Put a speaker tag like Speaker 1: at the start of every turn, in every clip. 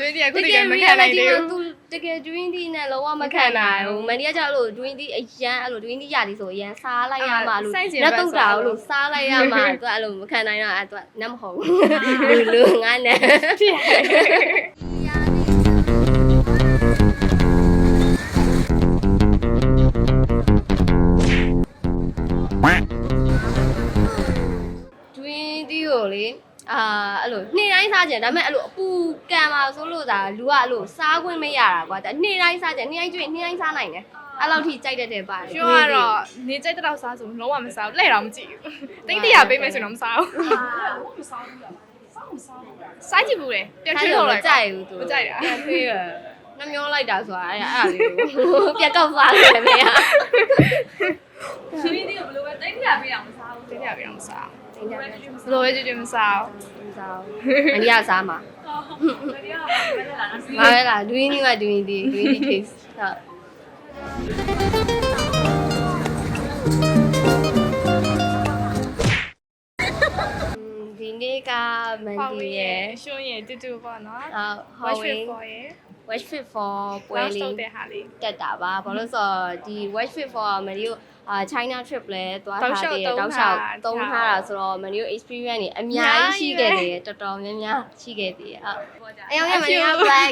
Speaker 1: တွင်းတည်းခုတည်းကမခံနိုင်သေးဘူး
Speaker 2: သူတကယ် dream tea နဲ့လုံးဝမခံနိုင်ဘူးမန်ဒီကကြောက်လို့ dream tea အရန်အဲ့လို dream tea ရသည်ဆိုအရန်စားလိုက်ရမှလို့လက်တုတ်တာလို့စားလိုက်ရမှသူအဲ့လိုမခံနိုင်တော့အဲ့သူနတ်မဟုတ်ဘူးလူလူငါနဲ့တွင်းတီးကိုလေ အာအဲ့လိုနေ့တိုင်းစားကြတယ်ဒါပေမဲ့အဲ့လိုအပူကံပါဆိုလို့ဒါလူကအဲ့လိုစားခွင့်မရတာကွာဒါနေ့တိုင်းစားကြတယ်နေ့တိုင်းကျွေးနေ့တိုင်းစားနိုင်တယ်အဲ့လောက်ထိကြိုက်တတ်တဲ့ပါတယ်
Speaker 1: ပြောရတော့နေကြိုက်တဲ့တော့စားဆိုလုံးဝမစားဘူးလဲတော့မကြည့်ဘူးတိတ်တရပေးမယ်ဆိုတော့မစားဘူးစားကြည့်ဘူးလေပြ
Speaker 2: ပြ
Speaker 1: တ်
Speaker 2: တ်
Speaker 1: ချွေး
Speaker 2: လို့
Speaker 1: လို့
Speaker 2: မ
Speaker 1: လိုက်
Speaker 2: ကြိုက်ဘူးသူ
Speaker 1: မကြိုက်တာ
Speaker 2: ပြတ်ထွေးရနှမျောလိုက်တာဆိုတာအဲ့အဲ့လေးကိုပြတ်ကောက်စားတယ်မေက
Speaker 3: ကျွေးသေးကိုဘယ်လိုပဲတိတ်ခါပေးအောင်မစားဘူး
Speaker 1: တိတ်တရပေးတော့မစား
Speaker 2: တင်ကြတယ်
Speaker 1: ဘူးဘလို့ပဲကြည့်ကြည့်မစားဘူး
Speaker 2: စားအန်ဒီကစားမှာ
Speaker 3: ဘယ်ရအောင်ဘယ်လာလားစီ
Speaker 2: ငါလည်းလားဒွင်းနီကဒွင်းဒီဒွင်းဒီ case ဟုတ်ဒီနေ့ကမန်
Speaker 1: ဟော
Speaker 2: ဒီ
Speaker 1: ဝီ
Speaker 2: ရဲ့
Speaker 1: ရှုံးရဲ့တူတူပေါ့နော်
Speaker 2: အာဟော
Speaker 1: Watch
Speaker 2: ဝေး
Speaker 1: Fit for ရဲ့
Speaker 2: Watch Fit for ပွဲ
Speaker 1: ပွဲ
Speaker 2: လေး
Speaker 1: လေးတဲ့ဟာလေး
Speaker 2: တက်တာပါဘာလို့ဆိုတော့ဒီ Watch Fit for မန်ဒီကို အာ China trip လဲသွား
Speaker 1: တောက်
Speaker 2: ထား
Speaker 1: လျှောက်
Speaker 2: တယ်
Speaker 1: သုံး
Speaker 2: တောက်လျှောက်
Speaker 1: ထား
Speaker 2: သုံးထားတာဆိုတော့မန်ဒီကို experience တွေအများကြီးရှိခဲ့တယ်တော်တော်များများရှိခဲ့သေးတယ်ဟုတ်အယောင်ရမန်ဒီက black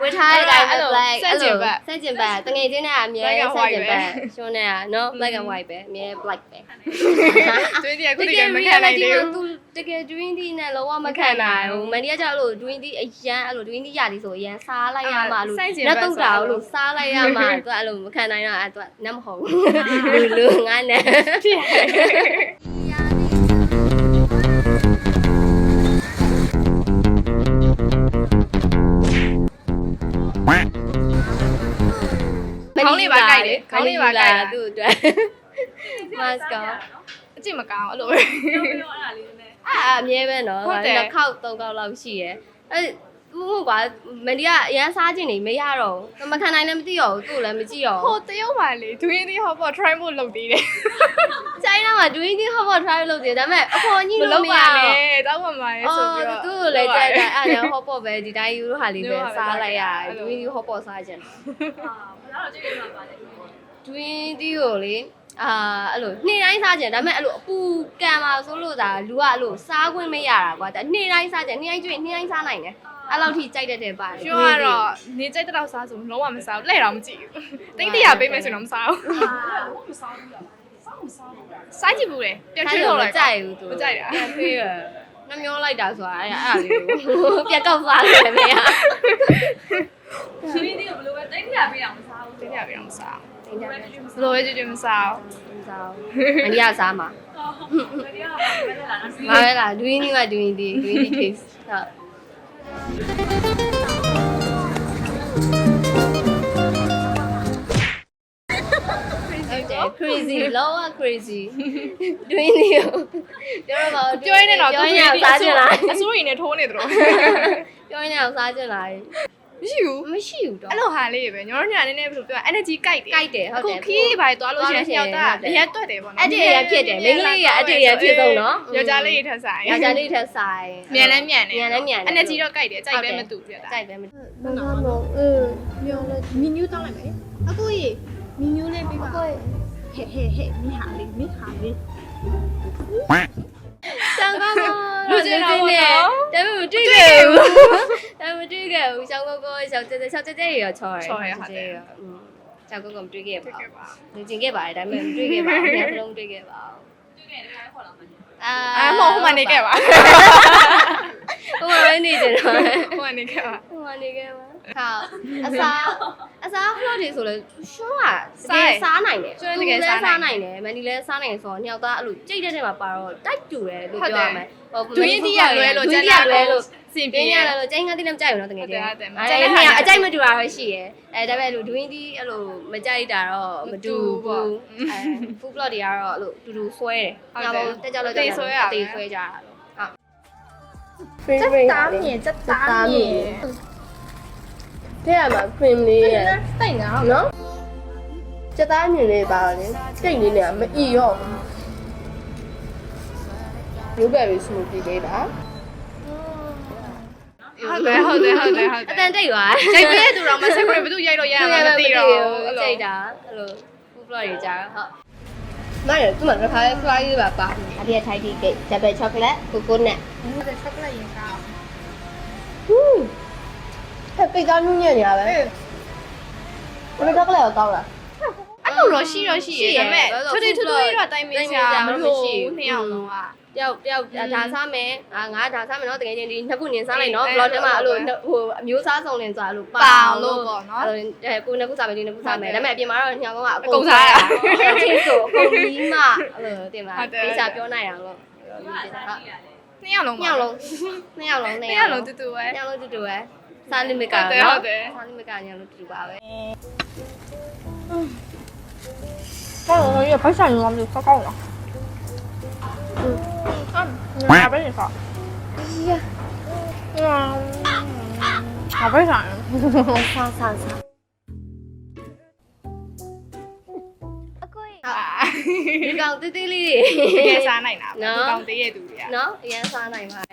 Speaker 2: ဝတ်ထားတဲ့တိုင်း black
Speaker 1: ဆန့်ကျင်ဘက်
Speaker 2: ဆန့်ကျင်ဘက်တငယ်ချင်းနဲ့အများ
Speaker 1: Black
Speaker 2: ကြီး
Speaker 1: and
Speaker 2: ဆန့်ကျင်
Speaker 1: white
Speaker 2: ဘ
Speaker 1: ပဲ
Speaker 2: က်ရှုံးနေတာနော် black and white ပဲအများ black ပဲ
Speaker 1: တွင်းတည်းခုတည်းကမခံနိုင်သေးဘူး
Speaker 2: သူတကယ် dream tea နဲ့လုံးဝမခံနိုင်ဘူးမန်ဒီကကြောက်လို့ dream tea အရန်အဲ့လို dream tea ရသည်ဆိုအရန်စားလိုက်ရမှလို့လက်တုတ်တာလို့စားလိုက်ရမှသူအဲ့လိုမခံနိုင်တော့အဲ့သူနတ်မဟုတ်ဘူးလူလူငါနဲ့
Speaker 1: ခေါင်းလေးပါကြိုက်တယ်ခေါင်းလေးပါကြိုက်တာ
Speaker 2: သူ့အတွက် mask ကော
Speaker 1: အကြည့်မကောင်းအဲ့လိုပဲ
Speaker 3: ပြောပြောအဲ့ဒါလေးနည်း
Speaker 2: အာအမြဲပဲနော်
Speaker 1: ဟုတ်တယ်
Speaker 2: နှစ်ခေါက်သုံးခေါက်လောက်ရှိရယ်အဲ့ မဟုတ်ကွာမန်ဒီကအရန်စားခြင်းနေမရတော့ဘူးမခံနိုင်လည်းမသိတော့ဘူးသူ့လည်းမကြည့်တော့
Speaker 1: ဟို
Speaker 2: ဘူး
Speaker 1: တရုတ်ပါလေဒွင်းသေးဟောပေါ့ try ဖို့လုပ်သေးတယ်
Speaker 2: ချိုင်းနာမှာ doing the hot try လုပ်တယ်ဒါပေမဲ့အဖော်ကြီး
Speaker 1: မ
Speaker 2: လို့
Speaker 1: လုပ်
Speaker 2: မရ
Speaker 1: ပါ
Speaker 2: တော့
Speaker 1: နဲ့တောက်ပါမှာလေဆို
Speaker 2: အော်
Speaker 1: ပြီးတော့
Speaker 2: သူ့ကိုလည်းကြိုက်တာအဲ့ဒါ hot pot ပဲဒီတိုင်းယူလို့ဟာလေးပဲ
Speaker 1: မျိုးပါပဲ
Speaker 2: စားလိုက်ရ
Speaker 1: အဲ့လို
Speaker 2: doing the hot pot စားခြင်း
Speaker 3: ဟာဘယ်တော့ကျွေးမှာပါလဲ
Speaker 2: doing the ကိုလေ အာအဲ့လိုနေ့တိုင်းစားခြင်းဒါပေမဲ့အဲ့လိုအပူကံပါဆိုလို့ဒါလူကအဲ့လိုစားခွင့်မရတာကွာဒါနေ့တိုင်းစားခြင်းနေ့တိုင်းကျွေးနေ့တိုင်းစားနိုင်တယ်အဲ့လောက်ထိကြိုက်တတ်တဲ့ပါတယ်
Speaker 1: ပြောရတော့နေကြိုက်တဲ့တော့စားဆိုလုံးဝမစားဘူးလဲတော့မကြည့်ဘူးတိတ်တရပေးမယ်ဆိုတော့မစားဘူး
Speaker 3: ဟာမစားဘူးလားစားမစားဘူး
Speaker 1: စားကြည့်ဘူးလေပြတ်
Speaker 2: ချွေး
Speaker 1: ချွေး
Speaker 2: လို့
Speaker 1: လို့
Speaker 2: မ
Speaker 1: လိုက်
Speaker 2: ကြိုက်ဘူးသူ
Speaker 1: မကြိုက်တာ
Speaker 2: ပြန်ထွေးရနှမျောလိုက်တာဆိုတာအဲ့အဲ့လေးကိုပြတ်ကောက်စားတယ်မေက
Speaker 3: ကျွေးသေးကိုဘယ်လိုပဲတိတ်ခါပေးအောင်မစားဘူး
Speaker 1: တိတ်တရပေးတော့မစား
Speaker 2: တင်ကြတယ်
Speaker 1: ဘူးဘလို့ပဲကြည့်ကြည့်မစားဘူး
Speaker 2: စားအန်ဒီကစားမှာ
Speaker 3: ဘယ်ရအောင်ဘယ်လာလားစီ
Speaker 2: ငါလည်းလား doing ဒီမှာ doing ဒီ doing ဒီ case ဟုတ်ဟုတ်တယ် crazy လောက crazy doing ဒီကိုပြောတော့ပါ
Speaker 1: ပြောရင်းနဲ့တော့
Speaker 2: ပြောရင်းနဲ့စားကြလား
Speaker 1: အစိုးရနဲ့ထိုးနေတယ်လို့
Speaker 2: ပြောရင်းနဲ့စားကြလား
Speaker 1: မရှိဘူး
Speaker 2: မရှိဘူးတော့
Speaker 1: အဲ့လိုဟာလေးပဲညောတို့ညာနည်းနည်းဘယ်လိုပြော energy ကြိုက်တယ်
Speaker 2: ကြိုက်တယ်ဟုတ်တယ်
Speaker 1: အခုခီးပါသွားလို့ရှိရင်ညောက်တာ
Speaker 2: ဟုတ်တယ်
Speaker 1: အရက်တွက်တယ်ပေါ့နော်
Speaker 2: အတ္တရဖြစ်တယ်မိန်းကလေးကအတ္တရဖြစ်ဆုံးနော်
Speaker 1: ယောက်ျားလေးထက်ဆိုင်
Speaker 2: ယောက်ျားလေးထက်ဆိုင်
Speaker 1: မြန်လဲမြန်တယ်
Speaker 2: မြန်လဲမြန်တယ်
Speaker 1: energy တော့ကြိုက်တယ်ကြိုက်ပဲမတူပြတာ
Speaker 2: ကြိုက်ပဲမမမမအင်းပြောလဲ
Speaker 4: မီနူးတောင်းလိုက်မယ်အကိုကြီးမီနူးလေးပေးပါဟဲ့ဟဲ့ဟဲ့မိဟာလေးမိဟာလေး
Speaker 2: စံကောင်းတော့
Speaker 1: လူကျင်တော့ဘောနော်
Speaker 2: ဒါပေမဲ့မတွေ့ခဲ့ဘူးဒါပေမဲ့မတွေ့ ခဲ့ဘူးရှောင်းကောကောရှောင်းတဲတဲရှောင်းတဲတဲရချော်ရယ်
Speaker 1: ချော်ရယ်ဟုတ်တယ်
Speaker 2: อืมရှောင်းကောကောမတွေ့ခဲ့ပါ
Speaker 1: တွေ့ခဲ့
Speaker 2: ဘူး
Speaker 1: ပါ
Speaker 2: လူကျင်ခဲ့ပါတယ်ဒါပေမဲ့မတွေ့ခဲ့ပါဘူးဘယ်လုံးတွေ့ခဲ့ပါဘူး
Speaker 3: ကျွေးတယ်ခိုင်းခေါ်လာမယ်
Speaker 2: အာ
Speaker 1: အာမဟုတ်ဟိုမှာနေခဲ့ပါ
Speaker 2: ဟိုမှာနေကြတယ်
Speaker 1: ဟိုမှာနေခဲ့ပါ
Speaker 2: ဟိုမှာနေခဲ့ပါဟာအစားအစားဖလော့တွေဆိုလဲရှွန်းကတကယ်စားနိုင်တယ်
Speaker 1: ကျွန်းတကယ်စား
Speaker 2: စား
Speaker 1: နိုင်
Speaker 2: နိုင်တယ်မန်ဒီလဲစားနိုင်တယ်ဆိုတော့ညောက်သားအဲ့လိုကြိတ်တဲ့ထဲမှာပါတော့တိုက်တူတယ်လို့
Speaker 1: ဟုတ်
Speaker 2: ပြော
Speaker 1: တယ်
Speaker 2: ရမယ်
Speaker 1: ဒွင်းတီးရလွဲလို့
Speaker 2: ဒွ
Speaker 1: ကျ
Speaker 2: င်း
Speaker 1: န်
Speaker 2: တီးရ
Speaker 1: တာ
Speaker 2: လွဲလို့
Speaker 1: စင်
Speaker 2: ပြ
Speaker 1: ပြေး
Speaker 2: င်း
Speaker 1: ရ
Speaker 2: ရလို့ကျင်းကတိလည်းမကြိုက်ဘူးနော်တကယ်
Speaker 1: ဟုတ်တယ်
Speaker 2: ချင်း
Speaker 1: ဟုတ်တယ်
Speaker 2: အဲ့ဒါလည်း
Speaker 1: မကြိုက်တဲ့ဟာ
Speaker 2: အကြိုက်မတူတာပဲရှိရယ်အဲဒါပေမဲ့လို့ဒွင်းတီးအဲ့လိုမကြိုက်တာတော့မတူ
Speaker 1: မတူဘူးပေါ့
Speaker 2: ဘူးအဲ food plot တွေကတော့အဲ့လိုတူတူဆွဲတယ်
Speaker 1: ဟုတ်တယ်
Speaker 2: တက်ကြလို့
Speaker 1: အသေးဆွဲရပဲ
Speaker 2: အသေးဆွဲကြတာ လို့ဟုတ်
Speaker 4: တက်သားမြင်တက်သားမြင်
Speaker 2: တဲ့မှာ cream လေးရယ်
Speaker 4: တိတ်ငါ
Speaker 2: နော်စက်သားမြင်လေးပါလေစိတ်လေးနဲ့မအီရောမျိုးပဲပြီး smoothie လေးပါ
Speaker 1: ဟုတ်တယ်ဟုတ်တယ်ဟုတ်တယ်ဟုတ်
Speaker 2: အ
Speaker 1: တ
Speaker 2: တ
Speaker 1: ယ်
Speaker 2: န်တိတ်သွား
Speaker 1: ရိုက်ပေးတဲ့သူတော့မဆက်ခွေဘယ်သူရိုက်တော့ရမှာမသိတော့ဘူးအဲ့လို
Speaker 2: ကြိတ်တာအဲ့လိုဖူးဖလော့တွေကြာဟုတ် မိုင်းသူ့မှာတစ်ခါလေး fry လေးပါပါအပြည့်ထိုက်တီကိတ် double chocolate coconut
Speaker 4: ဟုတ်တယ်ချက်ပလက်ရင်စားအောင်
Speaker 2: ဟူးဟဲ့ပိတ်သားနူးညံ့ညာပဲ double chocolate ကိုကောင်းလား
Speaker 1: အဲ့လိုတော့ရှိတော့ရှိရဒါပေမဲ့ချွတ်တီထွတ်ထွတ်တော့တိုင်မင်းချာမလို့နှစ်ယောက်လုံးက
Speaker 2: တယောက်တယောက်ဒါစားမယ်အာငါဒါစားမယ်နော်တကယ်ချင်းဒီနှစ်ခုနင်စားလိုက်နော် vlog ထဲမှာအဲ့လိုဟိုအမျိုးစားစုံလင်စွာအဲ့လိုပါအဲ့လိုအဲကိုနှစ်ခုစားမယ်ဒီနှစ်ခုစားမယ်ဒါပေမဲ့အပြင်မှာတော့ညောင်ကောင်ကအကုန်စားရချင်းဆိုအကုန်ပြီးမှအဲ့လိုတင်ပါကိစ္စပြောနိုင်အောင်လို့
Speaker 1: နှစ်ယောက်လုံး
Speaker 2: ညောင်လုံးနှစ်ယောက်လုံး
Speaker 1: နှစ်
Speaker 2: နှစ်
Speaker 1: ယော
Speaker 2: ယော
Speaker 1: က်
Speaker 2: က်
Speaker 1: လုံး
Speaker 2: လုံး
Speaker 1: တူတူပဲ
Speaker 2: ညောင်လုံးတူတူပဲစားလိမစ်က
Speaker 1: ဟုတ်တယ်
Speaker 2: နော်
Speaker 1: ဟုတ်တယ်
Speaker 2: စားလိမစ်ကညောင်လုံးတူတူပါပဲ
Speaker 4: ကောင်းတော့ရဖိုက်ဆိုင်ရောမျိုးကောင်းကောင်းလားอืมอ่ะငါပဲနေစားอืมဟာပဲဆိုင်
Speaker 2: စားစားစားအကိုဒီကောင်တေးသေးလေးတွေ
Speaker 1: တကယ်စားနိုင်တာဒီကောင်သေးရဲ့သူတွေက
Speaker 2: နော်အရင်စားနိုင်ပါတယ်ဟုတ်